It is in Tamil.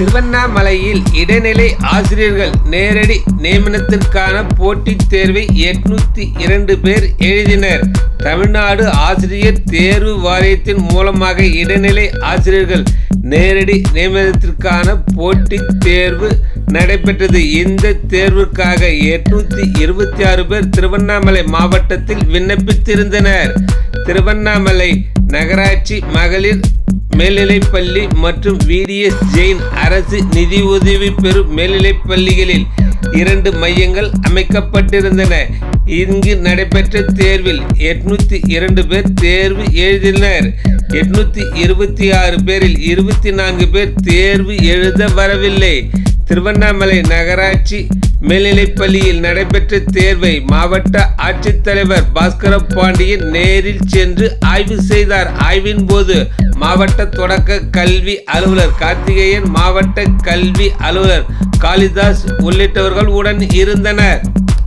திருவண்ணாமலையில் இடைநிலை ஆசிரியர்கள் நேரடி நியமனத்திற்கான போட்டித் தேர்வை எட்நூத்தி இரண்டு பேர் எழுதினர். தமிழ்நாடு ஆசிரியர் தேர்வு வாரியத்தின் மூலமாக இடைநிலை ஆசிரியர்கள் நேரடி நியமனத்திற்கான போட்டித் தேர்வு நடைபெற்றது. இந்த தேர்வுக்காக எட்நூத்தி இருபத்தி ஆறு பேர் திருவண்ணாமலை மாவட்டத்தில் விண்ணப்பித்திருந்தனர். திருவண்ணாமலை நகராட்சி மகளிர் மேல்நிலைப்பள்ளி மற்றும் விடிஎஸ் ஜெயின் அரசு நிதியுதவி பெறும் மேல்நிலைப்பள்ளிகளில் இரண்டு மையங்கள் அமைக்கப்பட்டிருந்தன. இங்கு நடைபெற்ற தேர்வில் எட்நூத்தி இரண்டு பேர் தேர்வு எழுதினர். எட்நூத்தி இருபத்தி ஆறு பேரில் இருபத்தி நான்கு பேர் தேர்வு எழுத வரவில்லை. திருவண்ணாமலை நகராட்சி மேல்நிலைப்பள்ளியில் நடைபெற்ற தேர்வை மாவட்ட ஆட்சித்தலைவர் பாஸ்கர பாண்டியன் நேரில் சென்று ஆய்வு செய்தார். ஆய்வின் போது மாவட்ட தொடக்க கல்வி அலுவலர் கார்த்திகேயன் மாவட்ட கல்வி அலுவலர் காளிதாஸ் உள்ளிட்டவர்கள் உடன் இருந்தனர்.